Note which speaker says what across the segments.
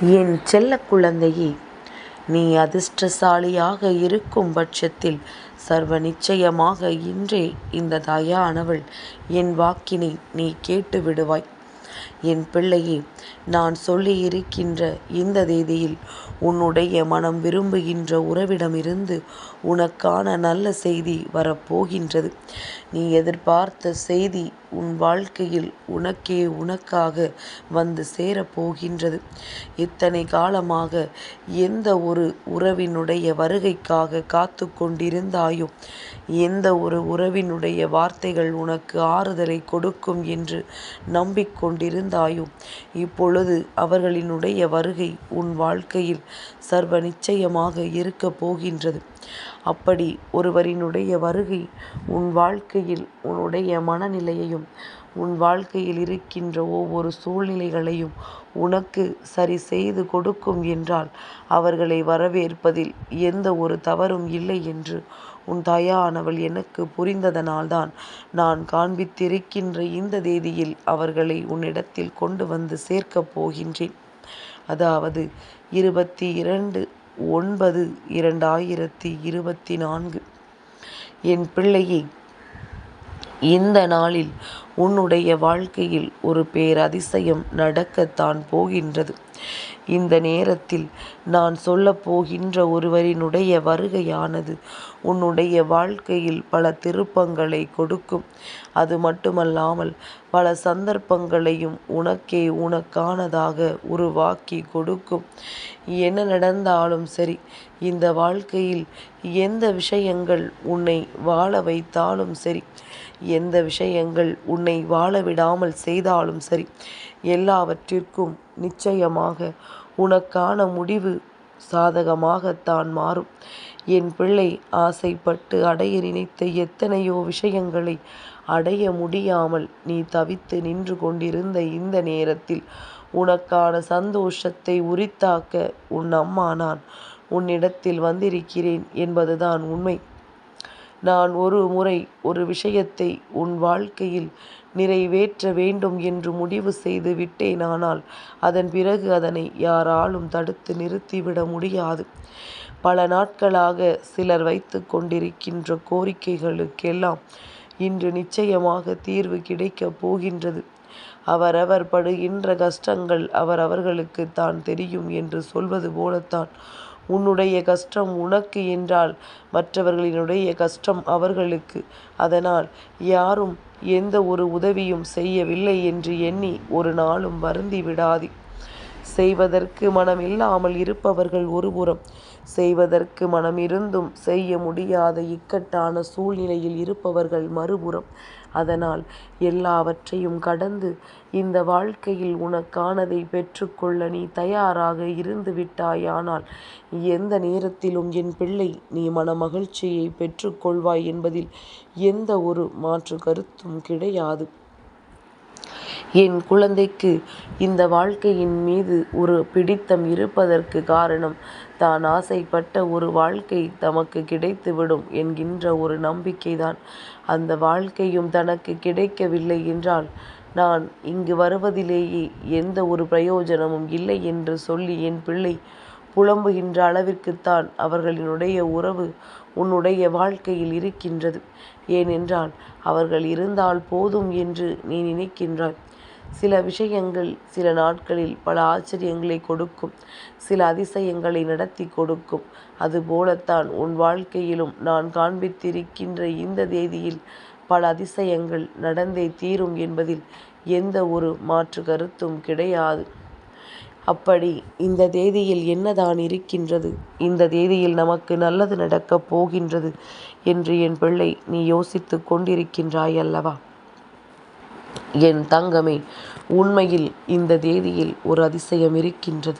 Speaker 1: என் செல்ல குழந்தையே நீ அதிர்ஷ்டசாலியாக இருக்கும் பட்சத்தில் சர்வ நிச்சயமாக இன்றே இந்த தாயானவள் என் வாக்கினை நீ கேட்டு விடுவாய். என் பிள்ளையே நான் சொல்லியிருக்கின்ற இந்த தேதியில் உன்னுடைய மனம் விரும்புகின்ற உறவிடமிருந்து உனக்கான நல்ல செய்தி வரப்போகின்றது. நீ எதிர்பார்த்த செய்தி உன் வாழ்க்கையில் உனக்கே உனக்காக வந்து சேரப் போகின்றது. இத்தனை காலமாக எந்த ஒரு உறவினுடைய வருகைக்காக காத்து கொண்டிருந்தாயோ எந்த ஒரு உறவினுடைய வார்த்தைகள் உனக்கு ஆறுதலை கொடுக்கும் என்று நம்பிக்கொண்டிருந்தாயோ இப்பொழுது அவர்களினுடைய வருகை உன் வாழ்க்கையில் சர்வ நிச்சயமாக இருக்கப் போகின்றது. அப்படி ஒருவரினுடைய வருகை உன் வாழ்க்கையில் உன்னுடைய மனநிலையையும் உன் வாழ்க்கையில் இருக்கின்ற ஒவ்வொரு சூழ்நிலைகளையும் உனக்கு சரி செய்து கொடுக்கும் என்றால் அவர்களை வரவேற்பதில் எந்த ஒரு தவறும் இல்லை என்று உன் தாயானவள் எனக்கு புரிந்ததனால்தான் நான் காண்பித்திருக்கின்ற இந்த தேதியில் அவர்களை உன்னிடத்தில் கொண்டு வந்து சேர்க்கப் போகின்றேன். அதாவது இருபத்தி இரண்டு ஒன்பது இரண்டாயிரத்தி இருபத்தி நான்கு. என் பிள்ளையை இந்த நாளில் உன்னுடைய வாழ்க்கையில் ஒரு பேரதிசயம் நடக்கத்தான் போகின்றது. இந்த நேரத்தில் நான் சொல்ல போகின்ற ஒருவரினுடைய வருகையானது உன்னுடைய வாழ்க்கையில் பல திருப்பங்களை கொடுக்கும். அது மட்டுமல்லாமல் பல சந்தர்ப்பங்களையும் உனக்கே உனக்கானதாக உருவாக்கி கொடுக்கும். என்ன நடந்தாலும் சரி இந்த வாழ்க்கையில் எந்த விஷயங்கள் உன்னை வாழ வைத்தாலும் சரி எந்த விஷயங்கள் உன்னை வாழ விடாமல் செய்தாலும் சரி எல்லாவற்றிற்கும் நிச்சயமாக உனக்கான முடிவு சாதகமாகத்தான் மாறும். என் பிள்ளை ஆசைப்பட்டு அடைய நினைத்த எத்தனையோ விஷயங்களை அடைய முடியாமல் நீ தவித்து நின்று கொண்டிருந்த இந்த நேரத்தில் உனக்கான சந்தோஷத்தை உரித்தாக்க உன் அம்மா நான் உன்னிடத்தில் வந்திருக்கிறேன் என்பதுதான் உண்மை. நான் ஒரு முறை ஒரு விஷயத்தை உன் வாழ்க்கையில் நிறைவேற்ற வேண்டும் என்று முடிவு செய்து விட்டேனானால் அதன் பிறகு அதனை யாராலும் தடுத்து நிறுத்திவிட முடியாது. பல நாட்களாக சிலர் வைத்து கொண்டிருக்கின்ற கோரிக்கைகளுக்கெல்லாம் இன்று நிச்சயமாக தீர்வு கிடைக்கப் போகின்றது. அவரவர் படுகின்ற கஷ்டங்கள் அவரவர்களுக்கு தான் தெரியும் என்று சொல்வது போலத்தான் உன்னுடைய கஷ்டம் உனக்கு என்றால் மற்றவர்களினுடைய கஷ்டம் அவர்களுக்கு. அதனால் யாரும் எந்த ஒரு உதவியும் செய்யவில்லை என்று எண்ணி ஒரு நாளும் வருந்தி விடாது செய்வதற்கு மனம் இல்லாமல் இருப்பவர்கள் ஒருபுறம் செய்வதற்கு மனம் இருந்தும் செய்ய முடியாத இக்கட்டான சூழ்நிலையில் இருப்பவர்கள் மறுபுறம். அதனால் எல்லாவற்றையும் கடந்து இந்த வாழ்க்கையில் உனக்கானதை பெற்றுக்கொள்ள நீ தயாராக இருந்து விட்டாயானால் எந்த நேரத்திலும் என் பிள்ளை நீ மனமகிழ்ச்சியை பெற்றுக்கொள்வாய் என்பதில் எந்த ஒரு மாற்று கருத்தும் கிடையாது. என் குழந்தைக்கு இந்த வாழ்க்கையின் மீது ஒரு பிடித்தம் இருப்பதற்கு காரணம் தான் ஆசைப்பட்ட ஒரு வாழ்க்கை தமக்கு கிடைத்துவிடும் என்கின்ற ஒரு நம்பிக்கைதான். அந்த வாழ்க்கையும் தனக்கு கிடைக்கவில்லை என்றால் நான் இங்கு வருவதிலேயே எந்த ஒரு பிரயோஜனமும் இல்லை என்று சொல்லி என் பிள்ளை புலம்புகின்ற அளவிற்குத்தான் அவர்களினுடைய உறவு உன்னுடைய வாழ்க்கையில் இருக்கின்றது. ஏனென்றால் அவர்கள் இருந்தால் போதும் என்று நீ நினைக்கின்றாய். சில விஷயங்கள் சில நாட்களில் பல ஆச்சரியங்களைக் கொடுக்கும். சில அதிசயங்களை நடத்திக் கொடுக்கும். அதுபோலத்தான் உன் வாழ்க்கையிலும் நான் காண்பித்திருக்கின்ற இந்த தேதியில் பல அதிசயங்கள் நடந்தே தீரும் என்பதில் எந்த ஒரு மாற்று கருத்தும் கிடையாது. அப்படி இந்த தேதியில் என்னதான் இருக்கின்றது இந்த தேதியில் நமக்கு நல்லது நடக்கப் போகின்றது என்று என் பிள்ளை நீ யோசித்துக் கொண்டிருக்கின்றாய் அல்லவா? என் தங்கமே உண்மையில் இந்த தேதியில் ஒரு அதிசயம் இருக்கின்றது.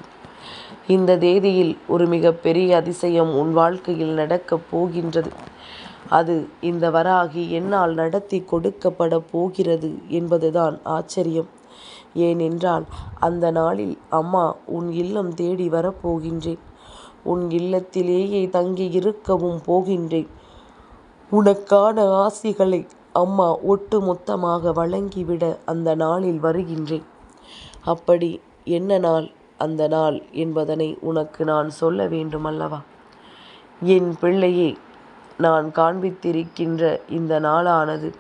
Speaker 1: இந்த தேதியில் ஒரு மிகப்பெரிய அதிசயம் உன் வாழ்க்கையில் நடக்கப் போகின்றது. அது இந்த வராகி என்னால் நடத்திக் கொடுக்கப்படப் போகிறது என்பதுதான் ஆச்சரியம். ஏனென்றால் அந்த நாளில் அம்மா உன் இல்லம் தேடி வரப்போகின்றேன். உன் இல்லத்திலேயே தங்கி இருக்கவும் போகின்றேன். உனக்கான ஆசிகளை அம்மா ஒட்டு மொத்தமாக வழங்கிவிட அந்த நாளில் வருகின்றேன். அப்படி என்ன நாள் அந்த நாள் என்பதனை உனக்கு நான் சொல்ல வேண்டும் அல்லவா என் பிள்ளையே நான் காண்பித்திருக்கின்ற இந்த நாளானது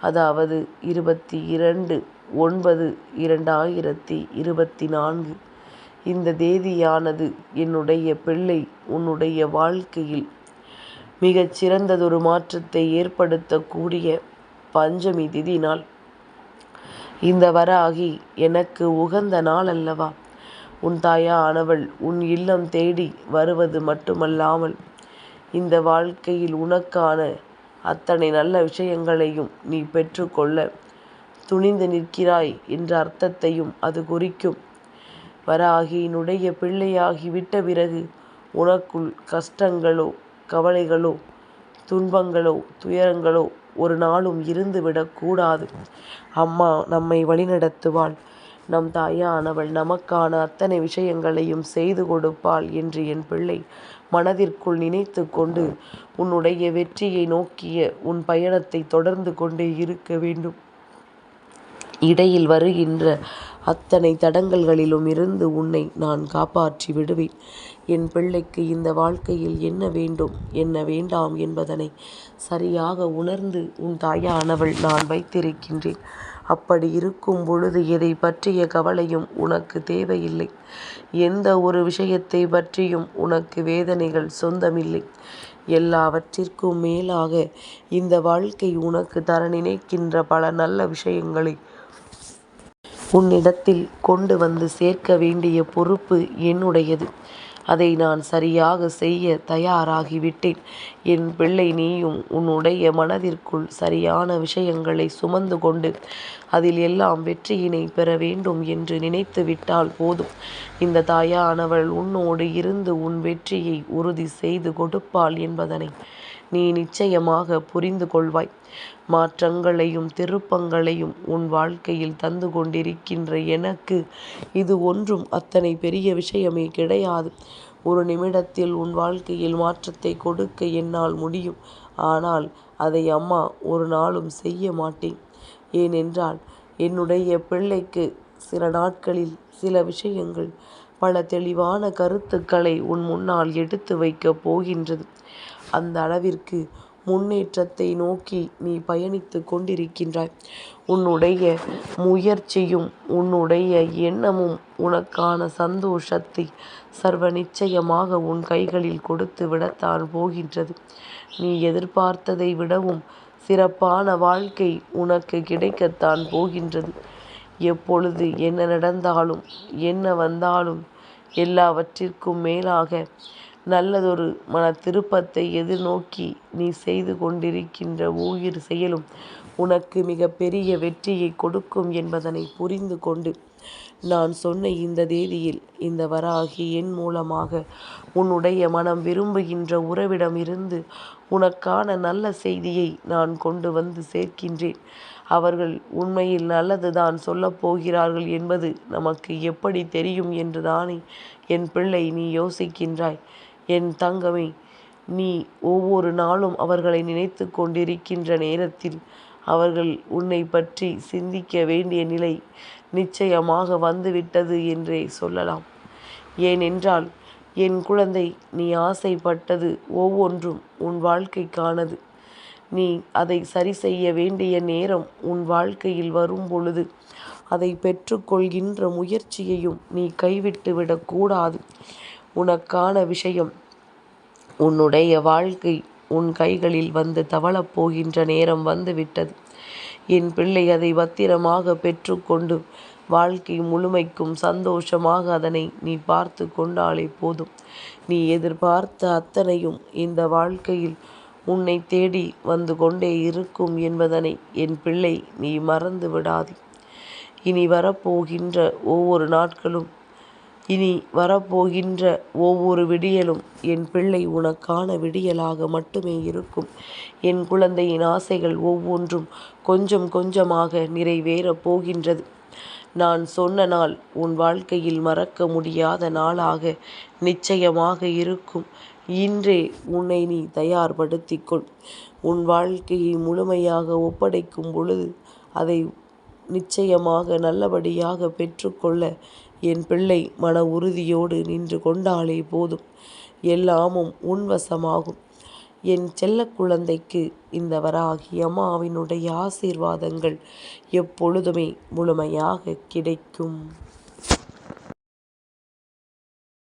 Speaker 1: அதாவது இருபத்தி இரண்டு ஒன்பது இரண்டாயிரத்தி இருபத்தி நான்கு இந்த தேதியானது என்னுடைய பிள்ளை உன்னுடைய வாழ்க்கையில் மிகச் சிறந்ததொரு மாற்றத்தை ஏற்படுத்தக்கூடிய பஞ்சமி திதி நாள். இந்த வராகி எனக்கு உகந்த நாள் அல்லவா? உன் தாயானவள் உன் இல்லம் தேடி வருவது மட்டுமல்லாமல் இந்த வாழ்க்கையில் உனக்கான அத்தனை நல்ல விஷயங்களையும் நீ பெற்றுக்கொள்ள துணிந்து நிற்கிறாய் என்ற அர்த்தத்தையும் அது குறிக்கும். வராகியினுடைய பிள்ளையாகி விட்ட பிறகு உனக்குள் கஷ்டங்களோ கவலைகளோ துன்பங்களோ துயரங்களோ ஒரு நாளும் இருந்து விடக்கூடாது. அம்மா நம்மை வழிநடத்துவாள். நம் தாயானவள் நமக்கான அத்தனை விஷயங்களையும் செய்து கொடுப்பாள் என்று என் பிள்ளை மனதிற்குள் நினைத்து கொண்டு உன்னுடைய வெற்றியை நோக்கிய உன் பயணத்தை தொடர்ந்து கொண்டே இருக்க வேண்டும். இடையில் வருகின்ற அத்தனை தடங்கல்களிலும் இருந்து உன்னை நான் காப்பாற்றி விடுவேன். என் பிள்ளைக்கு இந்த வாழ்க்கையில் என்ன வேண்டும் என்ன வேண்டாம் என்பதனை சரியாக உணர்ந்து உன் தாயானவள் நான் வைத்திருக்கின்றேன். அப்படி இருக்கும் பொழுது எதை பற்றிய கவலையும் உனக்கு தேவையில்லை. எந்த ஒரு விஷயத்தை பற்றியும் உனக்கு வேதனைகள் சொந்தமில்லை. எல்லாவற்றிற்கும் மேலாக இந்த வாழ்க்கை உனக்கு தர நினைக்கின்ற பல நல்ல விஷயங்களை உன்னிடத்தில் கொண்டு வந்து சேர்க்க வேண்டிய பொறுப்பு என்னுடையது. அதை நான் சரியாக செய்ய தயாராகிவிட்டேன். என் பிள்ளை நீயும் உன்னுடைய மனதிற்குள் சரியான விஷயங்களை சுமந்து கொண்டு அதில் எல்லாம் வெற்றியினை பெற வேண்டும் என்று நினைத்து விட்டால் போதும். இந்த தாயானவள் உன்னோடு இருந்து உன் வெற்றியை உறுதி செய்து கொடுப்பாள் என்பதனை நீ நிச்சயமாக புரிந்து கொள்வாய். மாற்றங்களையும் திருப்பங்களையும் உன் வாழ்க்கையில் தந்து கொண்டிருக்கின்ற எனக்கு இது ஒன்றும் அத்தனை பெரிய விஷயமே கிடையாது. ஒரு நிமிடத்தில் உன் வாழ்க்கையில் மாற்றத்தை கொடுக்க என்னால் முடியும். ஆனால் அதை அம்மா ஒரு நாளும் செய்ய மாட்டேன். ஏனென்றால் என்னுடைய பிள்ளைக்கு சில நாட்களில் சில விஷயங்கள் பல தெளிவான கருத்துக்களை உன் முன்னால் எடுத்து வைக்கப் போகின்றது. அந்த அளவிற்கு முன்னேற்றத்தை நோக்கி நீ பயணித்துக் கொண்டிருக்கின்றாய். உன்னுடைய முயற்சியும் உன்னுடைய எண்ணமும் உனக்கான சந்தோஷத்தை சர்வ நிச்சயமாக உன் கைகளில் கொடுத்து விடத்தான் போகின்றது. நீ எதிர்பார்த்ததை விடவும் சிறப்பான வாழ்க்கை உனக்கு கிடைக்கத்தான் போகின்றது. எப்பொழுது என்ன நடந்தாலும் என்ன வந்தாலும் எல்லாவற்றிற்கும் மேலாக நல்லதொரு மனத்திருப்பத்தை எதிர்நோக்கி நீ செய்து கொண்டிருக்கின்ற ஒவ்வொரு செயலும் உனக்கு மிக பெரிய வெற்றியை கொடுக்கும் என்பதனை புரிந்து கொண்டு நான் சொன்ன இந்த தேதியில் இந்த வராகி என் மூலமாக உன்னுடைய மனம் விரும்புகின்ற உறவிடம் இருந்து உனக்கான நல்ல செய்தியை நான் கொண்டு வந்து சேர்க்கின்றேன். அவர்கள் உண்மையில் நல்லது தான் சொல்லப் போகிறார்கள் என்பது நமக்கு எப்படி தெரியும் என்று தானே என் பிள்ளை நீ யோசிக்கின்றாய். என் தங்கமே நீ ஒவ்வொரு நாளும் அவர்களை நினைத்து கொண்டிருக்கின்ற நேரத்தில் அவர்கள் உன்னை பற்றி சிந்திக்க வேண்டிய நிலை நிச்சயமாக வந்துவிட்டது என்றே சொல்லலாம். ஏனென்றால் என் குழந்தை நீ ஆசைப்பட்டது ஒவ்வொன்றும் உன் வாழ்க்கைக்கானது. நீ அதை சரி செய்ய வேண்டிய நேரம் உன் வாழ்க்கையில் வரும் பொழுது அதை பெற்றுக்கொள்கின்ற முயற்சியையும் நீ கைவிட்டு விடக்கூடாது. உனக்கான விஷயம் உன்னுடைய வாழ்க்கை உன் கைகளில் வந்து தவழப் போகின்ற நேரம் வந்துவிட்டது. என் பிள்ளை அதை பத்திரமாக பெற்றுக்கொண்டு வாழ்க்கை முழுமைக்கும் சந்தோஷமாக அதனை நீ பார்த்து கொண்டாலே போதும். நீ எதிர்பார்த்த அத்தனையும் இந்த வாழ்க்கையில் உன்னை தேடி வந்து கொண்டே இருக்கும் என்பதனை என் பிள்ளை நீ மறந்து விடாதே. இனி வரப்போகின்ற ஒவ்வொரு நாட்களும் இனி வரப்போகின்ற ஒவ்வொரு விடியலும் என் பிள்ளை உனக்கான விடியலாக மட்டுமே இருக்கும். என் குழந்தையின் ஆசைகள் ஒவ்வொன்றும் கொஞ்சம் கொஞ்சமாக நிறைவேறப் போகின்றது. நான் சொன்ன நாள் உன் வாழ்க்கையில் மறக்க முடியாத நாளாக நிச்சயமாக இருக்கும். இன்றே உன்னை நீ தயார்படுத்திக் கொள். உன் வாழ்க்கையை முழுமையாக ஒப்படைக்கும் பொழுது அதை நிச்சயமாக நல்லபடியாக பெற்றுக்கொள்ள என் பிள்ளை மன உறுதியோடு நின்று கொண்டாலே போதும். எல்லாமும் உன்வசமாகும். என் செல்ல குழந்தைக்கு இந்த வராகி அம்மாவினுடைய ஆசீர்வாதங்கள் எப்பொழுதுமே முழுமையாக கிடைக்கும்.